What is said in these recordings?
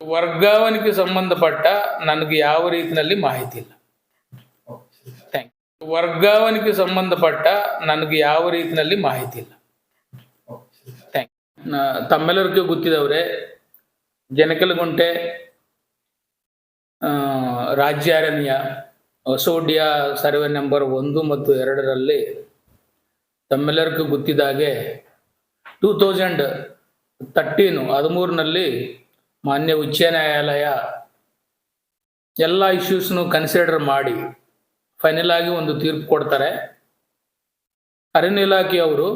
ವರ್ಗಾವಣೆಗೆ ಸಂಬಂಧಪಟ್ಟ ನನಗೆ ಯಾವ ರೀತಿಯಲ್ಲಿ ಮಾಹಿತಿ ಇಲ್ಲ. ಥ್ಯಾಂಕ್ ವರ್ಗಾವಣೆಗೆ ಸಂಬಂಧಪಟ್ಟ ನನಗೆ ಯಾವ ರೀತಿಯಲ್ಲಿ ಮಾಹಿತಿ ಇಲ್ಲ. ಥ್ಯಾಂಕ್ ತಮ್ಮೆಲ್ಲರಿಗೂ ಗೊತ್ತಿದವ್ರೆ, ಜನಕಲಗುಂಟೆ ರಾಜ್ಯ ಅರಣ್ಯ ಹೊಸೋಡಿಯ ಸರ್ವೆ ನಂಬರ್ ಒಂದು ಮತ್ತು ಎರಡರಲ್ಲಿ ತಮ್ಮೆಲ್ಲರಿಗೂ ಗೊತ್ತಿದ್ದಾಗೆ ಟೂ ತೌಸಂಡ್ ತರ್ಟೀನು ಹದಿಮೂರಿನಲ್ಲಿ ಮಾನ್ಯ ಉಚ್ಚ ನ್ಯಾಯಾಲಯ, ಎಲ್ಲ ಇಶ್ಯೂಸ್ನು ಕನ್ಸಿಡರ್ ಮಾಡಿ ಫೈನಲ್ ಆಗಿ ಒಂದು ತೀರ್ಪು ಕೊಡ್ತಾರೆ. ಅರಣ್ಯ ಇಲಾಖೆಯವರು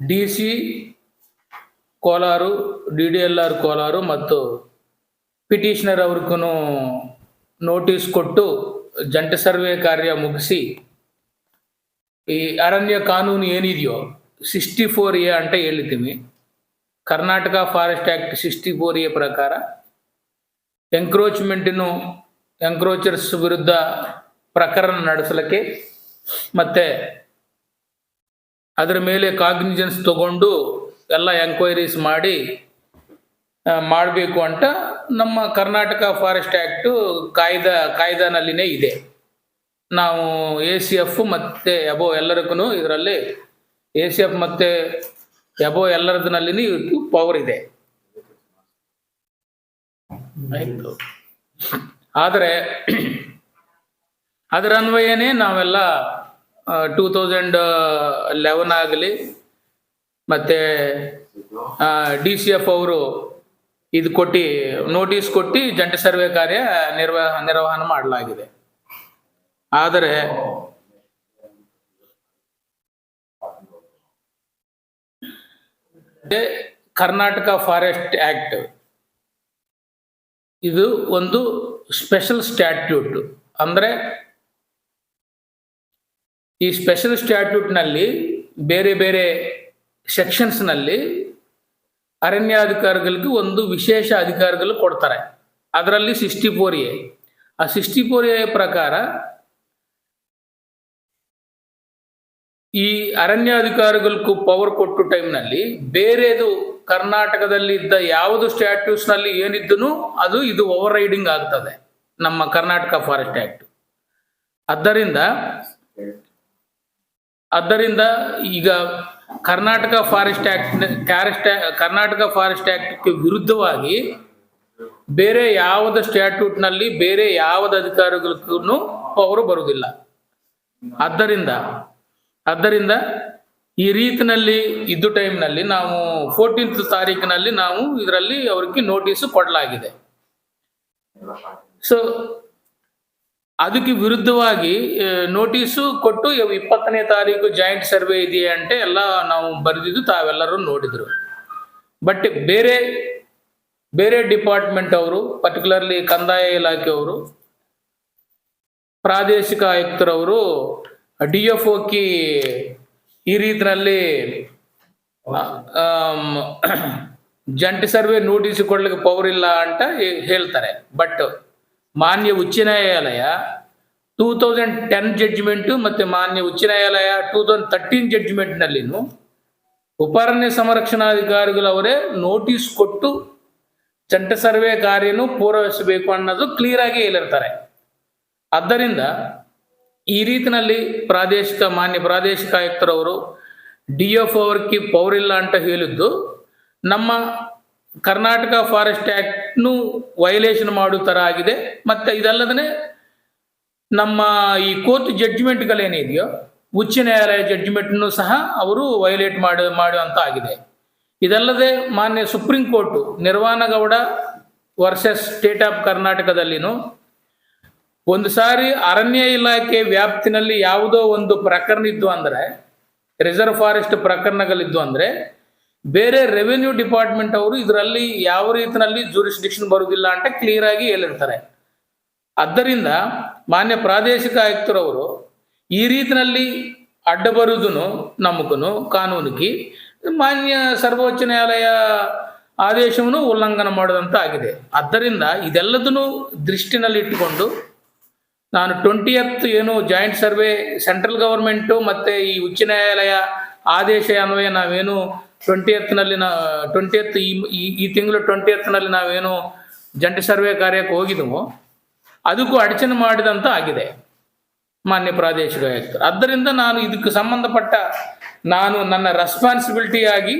D C Kolar D D L R Kolar ಮತ್ತು ಪಿಟಿಷನರ್ ಅವ್ರಿಗೂ ನೋಟಿಸ್ ಕೊಟ್ಟು ಜಂಟಿ ಸರ್ವೆ ಕಾರ್ಯ ಮುಗಿಸಿ, ಈ ಅರಣ್ಯ ಕಾನೂನು ಏನಿದೆಯೋ ಸಿಕ್ಸ್ಟಿ ಫೋರ್ ಎ ಅಂತ ಹೇಳ್ತೀವಿ Karnataka forest act sixty four A ಪ್ರಕಾರ ಎಂಕ್ರೋಚ್ಮೆಂಟಿನ ಎಂಕ್ರೋಚರ್ಸ್ ವಿರುದ್ಧ ಪ್ರಕರಣ ನಡೆಸಲಿಕ್ಕೆ ಮತ್ತೆ ಅದರ ಮೇಲೆ ಕಾಗ್ನಿಜನ್ಸ್ ತಗೊಂಡು ಎಲ್ಲ ಎಂಕ್ವೈರೀಸ್ ಮಾಡಿ ಮಾಡಬೇಕು ಅಂತ ನಮ್ಮ ಕರ್ನಾಟಕ ಫಾರೆಸ್ಟ್ ಆ್ಯಕ್ಟು ಕಾಯ್ದ, ಕಾಯ್ದಾನಲ್ಲಿನೇ ಇದೆ. ನಾವು ಎ ಸಿ ಎಫ್ ಮತ್ತು ಅಬೋ ಎಲ್ಲರಿಗೂ ಇದರಲ್ಲಿ ಎ ಸಿ ಎಫ್ ಮತ್ತು ಎಬೋ ಎಲ್ಲರದ್ರಲ್ಲಿ ಪವರ್ ಇದೆ. ಆಯ್ತು. ಆದರೆ, ಅದರ ಅನ್ವಯನೇ ನಾವೆಲ್ಲ ಟೂ ತೌಸಂಡ್ ಲೆವೆನ್ ಆಗಲಿ, ಮತ್ತೆ ಡಿ ಸಿ ಎಫ್ ಅವರು ಇದು ಕೊಟ್ಟು ನೋಟಿಸ್ ಕೊಟ್ಟು ಜಂಟಿ ಸರ್ವೆ ಕಾರ್ಯ ನಿರ್ವಹ ನಿರ್ವಹಣೆ ಮಾಡಲಾಗಿದೆ. ಆದರೆ ಇದೇ ಕರ್ನಾಟಕ ಫಾರೆಸ್ಟ್ ಆಕ್ಟ್. ಇದು ಒಂದು ಸ್ಪೆಷಲ್ ಸ್ಟ್ಯಾಟ್ಯೂಟ್. ಅಂದ್ರೆ ಈ ಸ್ಪೆಷಲ್ ಸ್ಟ್ಯಾಟ್ಯೂಟ್ನಲ್ಲಿ ಬೇರೆ ಬೇರೆ ಸೆಕ್ಷನ್ಸ್ನಲ್ಲಿ ಅರಣ್ಯಾಧಿಕಾರಿಗಳಿಗೆ ಒಂದು ವಿಶೇಷ ಅಧಿಕಾರಗಳು ಕೊಡ್ತಾರೆ. ಅದರಲ್ಲಿ ಸಿಕ್ಸ್ಟಿ ಫೋರ್ ಎ. ಆ ಸಿಕ್ಸ್ಟಿ ಫೋರ್ ಎ ಪ್ರಕಾರ ಈ ಅರಣ್ಯಾಧಿಕಾರಿಗಳಿಗೂ ಪವರ್ ಕೊಟ್ಟು ಟೈಮ್ನಲ್ಲಿ ಬೇರೆದು ಕರ್ನಾಟಕದಲ್ಲಿ ಇದ್ದ ಯಾವುದು ಸ್ಟ್ಯಾಟ್ಯೂಸ್ನಲ್ಲಿ ಏನಿದ್ದನು ಅದು ಇದು ಓವರ್ ರೈಡಿಂಗ್ ಆಗ್ತದೆ ನಮ್ಮ ಕರ್ನಾಟಕ ಫಾರೆಸ್ಟ್ ಆಕ್ಟ್ ಆದ್ದರಿಂದ ಆದ್ದರಿಂದ ಈಗ ಕರ್ನಾಟಕ ಫಾರೆಸ್ಟ್ ಆಕ್ಟ್ ಕ್ಯಾರೆಸ್ಟ್ ಕರ್ನಾಟಕ ಫಾರೆಸ್ಟ್ ಆಕ್ಟ್ಗೆ ವಿರುದ್ಧವಾಗಿ ಬೇರೆ ಯಾವುದು ಸ್ಟ್ಯಾಟ್ಯೂಟ್ನಲ್ಲಿ ಬೇರೆ ಯಾವುದು ಅಧಿಕಾರಿಗಳಿಗೂ ಅವರು ಬರುವುದಿಲ್ಲ ಆದ್ದರಿಂದ ಆದ್ದರಿಂದ ಈ ರೀತಿನಲ್ಲಿ ಇದ್ದು ಟೈಮ್ನಲ್ಲಿ ನಾವು ಫೋರ್ಟೀನ್ತ್ ತಾರೀಕಿನಲ್ಲಿ ನಾವು ಇದರಲ್ಲಿ ಅವ್ರಿಗೆ ನೋಟಿಸ್ ಕೊಡಲಾಗಿದೆ. ಸೊ ಅದಕ್ಕೆ ವಿರುದ್ಧವಾಗಿ ನೋಟಿಸು ಕೊಟ್ಟು ಇಪ್ಪತ್ತನೇ ತಾರೀಕು ಜಾಯಿಂಟ್ ಸರ್ವೆ ಇದೆಯಾ ಅಂತ ಎಲ್ಲ ನಾವು ಬರೆದಿದ್ದು ತಾವೆಲ್ಲರೂ ನೋಡಿದರು. ಬಟ್ ಬೇರೆ ಬೇರೆ ಡಿಪಾರ್ಟ್ಮೆಂಟ್ ಅವರು ಪರ್ಟಿಕ್ಯುಲರ್ಲಿ ಕಂದಾಯ ಇಲಾಖೆಯವರು, ಪ್ರಾದೇಶಿಕ ಆಯುಕ್ತರವರು ಡಿ ಎಫ್ ಓಕಿ ಈ ರೀತಿಯಲ್ಲಿ ಆಮ್, ಜಂಟಿ ಸರ್ವೆ ನೋಟಿಸ್ ಕೊಡ್ಲಿಕ್ಕೆ ಪವರ್ ಇಲ್ಲ ಅಂತ ಹೇಳ್ತಾರೆ. ಬಟ್ ಮಾನ್ಯ ಉಚ್ಚ ನ್ಯಾಯಾಲಯ ಟೂ ತೌಸಂಡ್ ಟೆನ್ ಜಡ್ಜ್ಮೆಂಟು ಮತ್ತು ಮಾನ್ಯ ಉಚ್ಚ ನ್ಯಾಯಾಲಯ ಟೂ ತೌಸಂಡ್ ತರ್ಟೀನ್ ಜಡ್ಜ್ಮೆಂಟ್ನಲ್ಲಿನೂ ಉಪಾರಣ್ಯ ಸಂರಕ್ಷಣಾಧಿಕಾರಿಗಳವರೇ ನೋಟಿಸ್ ಕೊಟ್ಟು ಜಂಟ ಸರ್ವೆ ಕಾರ್ಯನು ಪೂರೈಸಬೇಕು ಅನ್ನೋದು ಕ್ಲಿಯರ್ ಆಗಿ ಹೇಳಿರ್ತಾರೆ. ಆದ್ದರಿಂದ ಈ ರೀತಿನಲ್ಲಿ ಪ್ರಾದೇಶಿಕ, ಮಾನ್ಯ ಪ್ರಾದೇಶಿಕ ಆಯುಕ್ತರವರು ಡಿ ಎಫ್ ಅವರ್ಕಿ ಪವರ್ ಇಲ್ಲ ಅಂತ ಹೇಳಿದ್ದು, ನಮ್ಮ ಕರ್ನಾಟಕ ಫಾರೆಸ್ಟ್ ಆ್ಯಕ್ಟ್ನು ವೈಲೇಷನ್ ಮಾಡೋ ಥರ ಆಗಿದೆ. ಮತ್ತು ಇದಲ್ಲದೇ ನಮ್ಮ ಈ ಕೋರ್ಟ್ ಜಡ್ಜ್ಮೆಂಟ್ಗಳೇನಿದೆಯೋ, ಉಚ್ಚ ನ್ಯಾಯಾಲಯ ಜಡ್ಜ್ಮೆಂಟ್ನು ಸಹ ಅವರು ವೈಲೇಟ್ ಮಾಡಿ ಮಾಡುವಂಥ ಆಗಿದೆ ಇದಲ್ಲದೆ ಮಾನ್ಯ supreme court Nirvanagowda versus state of ಕರ್ನಾಟಕದಲ್ಲಿನೂ ಒಂದು ಸಾರಿ ಅರಣ್ಯ ಇಲಾಖೆ ವ್ಯಾಪ್ತಿನಲ್ಲಿ ಯಾವುದೋ ಒಂದು ಪ್ರಕರಣ ಇದ್ದು ಅಂದರೆ ರಿಸರ್ವ್ ಫಾರೆಸ್ಟ್ ಪ್ರಕರಣಗಳಿದ್ದು ಅಂದರೆ, ಬೇರೆ ರೆವೆನ್ಯೂ ಡಿಪಾರ್ಟ್ಮೆಂಟ್ ಅವರು ಇದರಲ್ಲಿ ಯಾವ ರೀತಿಯಲ್ಲಿ ಜೂರಿಸ್ಡಿಕ್ಷನ್ ಬರುವುದಿಲ್ಲ ಅಂತ ಕ್ಲಿಯರ್ ಆಗಿ ಹೇಳಿರ್ತಾರೆ. ಆದ್ದರಿಂದ ಮಾನ್ಯ ಪ್ರಾದೇಶಿಕ ಆಯುಕ್ತರವರು ಈ ರೀತಿಯಲ್ಲಿ ಅಡ್ಡ ಬರುವುದನ್ನು ನಮಗೂ ಕಾನೂನಿಗೆ ಮಾನ್ಯ ಸರ್ವೋಚ್ಚ ನ್ಯಾಯಾಲಯ ಆದೇಶವನ್ನು ಉಲ್ಲಂಘನೆ ಮಾಡಿದಂತ ಆಗಿದೆ ಆದ್ದರಿಂದ ಇದೆಲ್ಲದನ್ನು ದೃಷ್ಟಿನಲ್ಲಿ ಇಟ್ಟುಕೊಂಡು ನಾನು ಟ್ವೆಂಟಿಯತ್ ಏನು ಜಾಯಿಂಟ್ ಸರ್ವೆ, ಸೆಂಟ್ರಲ್ ಗವರ್ಮೆಂಟು ಮತ್ತು ಈ ಉಚ್ಚ ನ್ಯಾಯಾಲಯ ಆದೇಶ ಅನ್ವಯ ನಾವೇನು ಟ್ವೆಂಟಿ ನಲ್ಲಿ ನಾ ಟ್ವೆಂಟಿ ಈ, ಈ- ತಿಂಗಳು ಟ್ವೆಂಟಿ ನಲ್ಲಿ ನಾವೇನು ಜಂಟಿ ಸರ್ವೆ ಕಾರ್ಯಕ್ಕೆ ಹೋಗಿದ್ದೆವು ಅದಕ್ಕೂ ಅಡಚಣೆ ಮಾಡಿದಂತ ಆಗಿದೆ ಮಾನ್ಯ ಪ್ರಾದೇಶಿಕ ಆಯುಕ್ತರು. ಆದ್ದರಿಂದ ನಾನು ಇದಕ್ಕೆ ಸಂಬಂಧಪಟ್ಟ ನಾನು ನನ್ನ ರೆಸ್ಪಾನ್ಸಿಬಿಲಿಟಿ ಆಗಿ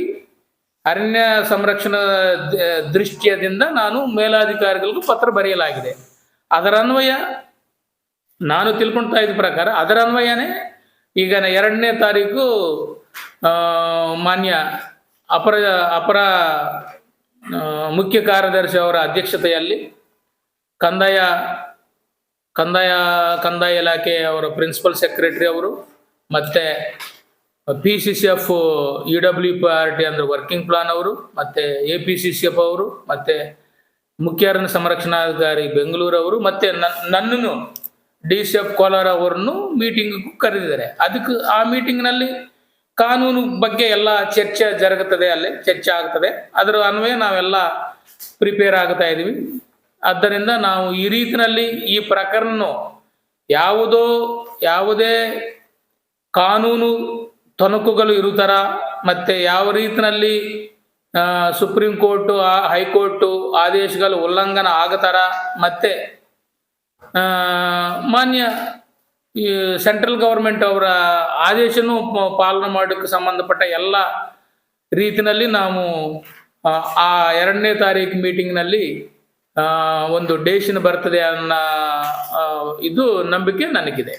ಅರಣ್ಯ ಸಂರಕ್ಷಣಾ ದೃಷ್ಟಿಯದಿಂದ ನಾನು ಮೇಲಾಧಿಕಾರಿಗಳಿಗೂ ಪತ್ರ ಬರೆಯಲಾಗಿದೆ. ಅದರ ಅನ್ವಯ ನಾನು ತಿಳ್ಕೊಳ್ತಾ ಇದ್ದ ಪ್ರಕಾರ ಅದರ ಅನ್ವಯನೇ ಈಗ ಎರಡನೇ ತಾರೀಕು ಮಾನ್ಯ ಅಪರ ಅಪರ ಮುಖ್ಯ ಕಾರ್ಯದರ್ಶಿ ಅವರ ಅಧ್ಯಕ್ಷತೆಯಲ್ಲಿ ಕಂದಾಯ ಕಂದಾಯ ಕಂದಾಯ ಇಲಾಖೆ ಅವರ ಪ್ರಿನ್ಸಿಪಲ್ ಸೆಕ್ರೆಟರಿ ಅವರು ಮತ್ತು P C C F E W P R T ಅಂದರೆ ವರ್ಕಿಂಗ್ ಪ್ಲಾನ್ ಅವರು ಮತ್ತು A P C C F ಅವರು ಮತ್ತು ಮುಖ್ಯ ಅರಣ್ಯ ಸಂರಕ್ಷಣಾಧಿಕಾರಿ ಬೆಂಗಳೂರು ಅವರು ಮತ್ತು ನನ್ನನ್ನು ಡಿ ಸಿ ಎಫ್ ಕೋಲಾರ ಅವರನ್ನು ಮೀಟಿಂಗ್ ಕರೆದಿದ್ದಾರೆ. ಅದಕ್ಕೆ ಆ ಮೀಟಿಂಗ್ನಲ್ಲಿ ಕಾನೂನು ಬಗ್ಗೆ ಎಲ್ಲ ಚರ್ಚೆ ಜರುಗುತ್ತದೆ, ಅಲ್ಲಿ ಚರ್ಚೆ ಆಗ್ತದೆ. ಅದರ ಅನ್ವಯ ನಾವೆಲ್ಲ ಪ್ರಿಪೇರ್ ಆಗ್ತಾ ಇದ್ದೀವಿ. ಆದ್ದರಿಂದ ನಾವು ಈ ರೀತಿಯಲ್ಲಿ ಈ ಪ್ರಕರಣ ಯಾವುದೋ, ಯಾವುದೇ ಕಾನೂನು ತೊಣಕುಗಳು ಇರುತ್ತಾರ, ಮತ್ತೆ ಯಾವ ರೀತಿನಲ್ಲಿ ಸುಪ್ರೀಂ ಕೋರ್ಟು ಹೈಕೋರ್ಟು ಆದೇಶಗಳು ಉಲ್ಲಂಘನ ಆಗತಾರ, ಮತ್ತೆ ಮಾನ್ಯ ಈ ಸೆಂಟ್ರಲ್ ಗೌರ್ಮೆಂಟ್ ಅವರ ಆದೇಶನೂ ಪಾಲನೆ ಮಾಡೋಕ್ಕೆ ಸಂಬಂಧಪಟ್ಟ ಎಲ್ಲ ರೀತಿಯಲ್ಲಿ ನಾವು, ಆ ಎರಡನೇ ತಾರೀಕು ಮೀಟಿಂಗ್ನಲ್ಲಿ ಒಂದು ಡೇಶನ್ ಬರ್ತದೆ ಅನ್ನೋ ಇದು ನಂಬಿಕೆ ನನಗಿದೆ.